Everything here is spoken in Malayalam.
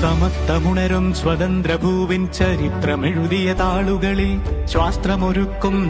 സമത്തമുണരും സ്വതന്ത്ര ഭൂവിൻ ചരിത്രമെഴുതിയ താളുകളിൽ ശാസ്ത്രമൊരുക്കും